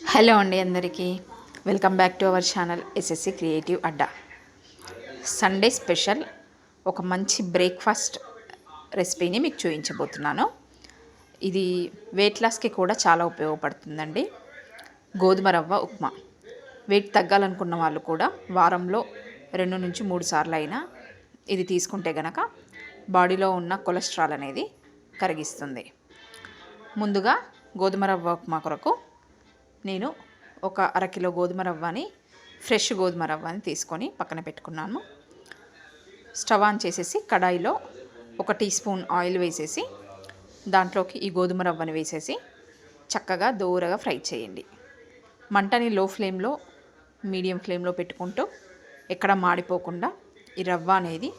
Hello అండి అందరికీ. Welcome back to our channel SSC creative Adda. Sunday special ఒక మంచి బ్రేక్ఫాస్ట్ రెసిపీని మీకు చూపించబోతున్నాను. ఇది వెయిట్ లాస్కి కూడా చాలా ఉపయోగపడుతుందండి. గోధుమ రవ్వ ఉప్మా. వెయిట్ తగ్గాలనుకున్న వాళ్ళు కూడా వారంలో రెండు నుంచి మూడు సార్లు అయినా ఇది తీసుకుంటే గనక బాడీలో ఉన్న కొలెస్ట్రాల్ అనేది కరిగిస్తుంది. ముందుగా గోధుమ రవ్వ ఉప్మా కొరకు నేను ఒక అరకిలో గోధుమ రవ్వని ఫ్రెష్ గోధుమ రవ్వని తీసుకొని పక్కన పెట్టుకున్నాను. స్టవ్ ఆన్ చేసేసి కడాయిలో ఒక టీ స్పూన్ ఆయిల్ వేసేసి దాంట్లోకి ఈ గోధుమ రవ్వని వేసేసి చక్కగా దూరగా ఫ్రై చేయండి. మంటని లో ఫ్లేమ్లో మీడియం ఫ్లేమ్లో పెట్టుకుంటూ ఎక్కడ మాడిపోకుండా ఈ రవ్వ అనేది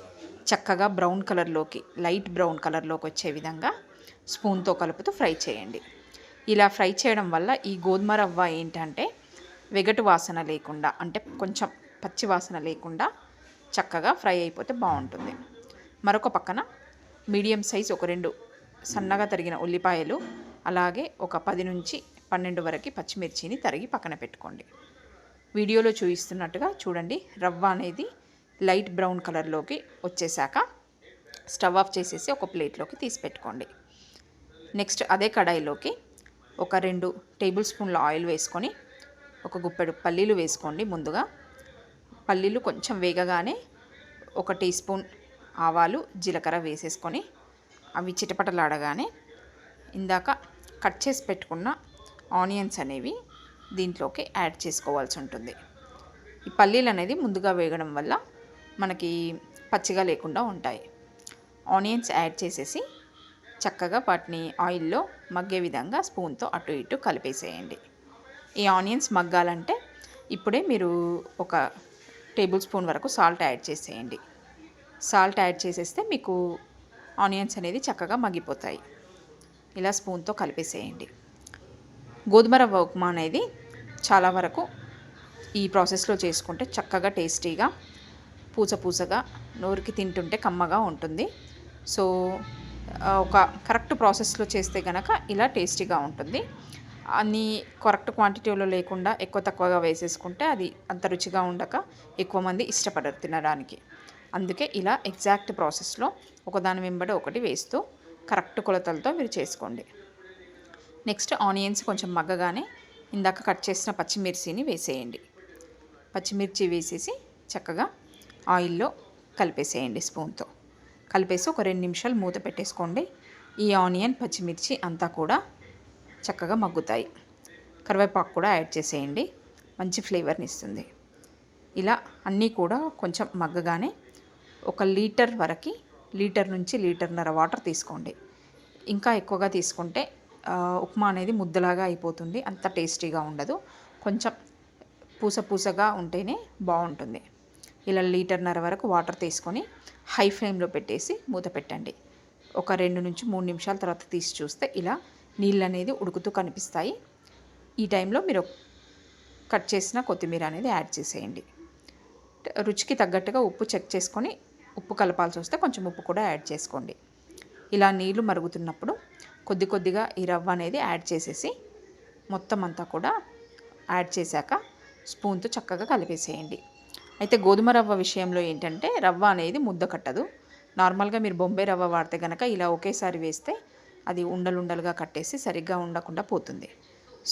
చక్కగా బ్రౌన్ కలర్లోకి లైట్ బ్రౌన్ కలర్లోకి వచ్చే విధంగా స్పూన్తో కలుపుతూ ఫ్రై చేయండి. ఇలా ఫ్రై చేయడం వల్ల ఈ గోధుమ రవ్వ ఏంటంటే వెగటు వాసన లేకుండా అంటే కొంచెం పచ్చి వాసన లేకుండా చక్కగా ఫ్రై అయిపోతే బాగుంటుంది. మరొక పక్కన మీడియం సైజ్ ఒక రెండు సన్నగా తరిగిన ఉల్లిపాయలు అలాగే ఒక పది నుంచి పన్నెండు వరకు పచ్చిమిర్చిని తరిగి పక్కన పెట్టుకోండి. వీడియోలో చూపిస్తున్నట్టుగా చూడండి రవ్వ అనేది లైట్ బ్రౌన్ కలర్లోకి వచ్చేసాక స్టవ్ ఆఫ్ చేసేసి ఒక ప్లేట్లోకి తీసి పెట్టుకోండి. నెక్స్ట్ అదే కడాయిలోకి ఒక రెండు టేబుల్ స్పూన్ల ఆయిల్ వేసుకొని ఒక గుప్పెడు పల్లీలు వేసుకోండి ముందుగా. పల్లీలు కొంచెం వేగగానే ఒక టీ స్పూన్ ఆవాలు జీలకర్ర వేసేసుకొని అవి చిటపటలాడగానే ఇందాక కట్ చేసి పెట్టుకున్న ఆనియన్స్ అనేవి దీంట్లోకి యాడ్ చేసుకోవాల్సి ఉంటుంది. ఈ పల్లీలు అనేది ముందుగా వేగడం వల్ల మనకి పచ్చిగా లేకుండా ఉంటాయి. ఆనియన్స్ యాడ్ చేసేసి చక్కగా వాటిని ఆయిల్లో మగ్గే విధంగా స్పూన్తో అటు ఇటు కలిపేసేయండి. ఈ ఆనియన్స్ మగ్గాలంటే ఇప్పుడే మీరు ఒక టేబుల్ స్పూన్ వరకు సాల్ట్ యాడ్ చేసేయండి. సాల్ట్ యాడ్ చేసేస్తే మీకు ఆనియన్స్ అనేది చక్కగా మగ్గిపోతాయి. ఇలా స్పూన్తో కలిపేసేయండి. గోధుమ రవ్వ ఉప్మా అనేది చాలా వరకు ఈ ప్రాసెస్లో చేసుకుంటే చక్కగా టేస్టీగా పూస పూసగా నోరుకి తింటుంటే కమ్మగా ఉంటుంది. సో ఒక కరెక్ట్ ప్రాసెస్లో చేస్తే కనుక ఇలా టేస్టీగా ఉంటుంది. అన్ని కరెక్ట్ క్వాంటిటీలో లేకుండా ఎక్కువ తక్కువగా వేసేసుకుంటే అది అంత రుచిగా ఉండక ఎక్కువ మంది ఇష్టపడరు తినడానికి. అందుకే ఇలా ఎగ్జాక్ట్ ప్రాసెస్లో ఒకదాని వెంబడి ఒకటి వేస్తూ కరెక్ట్ కొలతలతో మీరు చేసుకోండి. నెక్స్ట్ ఆనియన్స్ కొంచెం మగ్గగానే ఇందాక కట్ చేసిన పచ్చిమిర్చిని వేసేయండి. పచ్చిమిర్చి వేసేసి చక్కగా ఆయిల్లో కలిపేసేయండి స్పూన్తో. కలిపేసి ఒక రెండు నిమిషాలు మూత పెట్టేసుకోండి. ఈ ఆనియన్ పచ్చిమిర్చి అంతా కూడా చక్కగా మగ్గుతాయి. కరివేపాకు కూడా యాడ్ చేసేయండి. మంచి ఫ్లేవర్ని ఇస్తుంది. ఇలా అన్నీ కూడా కొంచెం మగ్గగానే ఒక లీటర్ వరకు లీటర్ నుంచి లీటర్న్నర వాటర్ తీసుకోండి. ఇంకా ఎక్కువగా తీసుకుంటే ఉప్మా అనేది ముద్దలాగా అయిపోతుంది. అంత టేస్టీగా ఉండదు. కొంచెం పూస పూసగా ఉంటేనే బాగుంటుంది. ఇలా లీటర్న్నర వరకు వాటర్ తీసుకొని హై ఫ్లేమ్లో పెట్టేసి మూత పెట్టండి. ఒక రెండు నుంచి మూడు నిమిషాల తర్వాత తీసి చూస్తే ఇలా నీళ్ళు అనేది ఉడుకుతూ కనిపిస్తాయి. ఈ టైంలో మీరు కట్ చేసిన కొత్తిమీర అనేది యాడ్ చేసేయండి. రుచికి తగ్గట్టుగా ఉప్పు చెక్ చేసుకొని ఉప్పు కలపాల్సి వస్తే కొంచెం ఉప్పు కూడా యాడ్ చేసుకోండి. ఇలా నీళ్ళు మరుగుతున్నప్పుడు కొద్ది కొద్దిగా ఈ రవ్వ అనేది యాడ్ చేసేసి మొత్తం అంతా కూడా యాడ్ చేశాక స్పూన్తో చక్కగా కలిపేసేయండి. అయితే గోధుమ రవ్వ విషయంలో ఏంటంటే రవ్వ అనేది ముద్ద కట్టదు. నార్మల్గా మీరు బొంబే రవ్వ వాడితే కనుక ఇలా ఒకేసారి వేస్తే అది ఉండలుండలుగా కట్టేసి సరిగ్గా ఉండకుండా పోతుంది.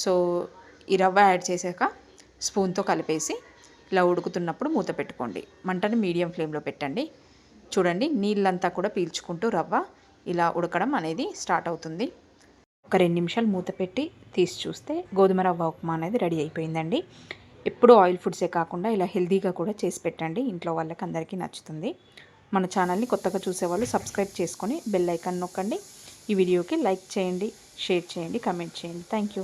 సో ఈ రవ్వ యాడ్ చేశాక స్పూన్తో కలిపేసి ఇలా ఉడుకుతున్నప్పుడు మూత పెట్టుకోండి. మంటని మీడియం ఫ్లేమ్లో పెట్టండి. చూడండి నీళ్ళంతా కూడా పీల్చుకుంటూ రవ్వ ఇలా ఉడకడం అనేది స్టార్ట్ అవుతుంది. ఒక రెండు నిమిషాలు మూత పెట్టి తీసి చూస్తే గోధుమ రవ్వ ఉప్మా అనేది రెడీ అయిపోయిందండి. ఎప్పుడు ఆయిల్ ఫుడ్సే కాకుండా ఇలా హెల్తీగా కూడా చేసి పెట్టండి. ఇంట్లో వాళ్ళకి అందరికీ నచ్చుతుంది. మన ఛానల్ని కొత్తగా చూసేవాళ్ళు సబ్స్క్రైబ్ చేసుకొని బెల్ ఐకాన్ నొక్కండి. ఈ వీడియోకి లైక్ చేయండి షేర్ చేయండి కమెంట్ చేయండి. Thank you.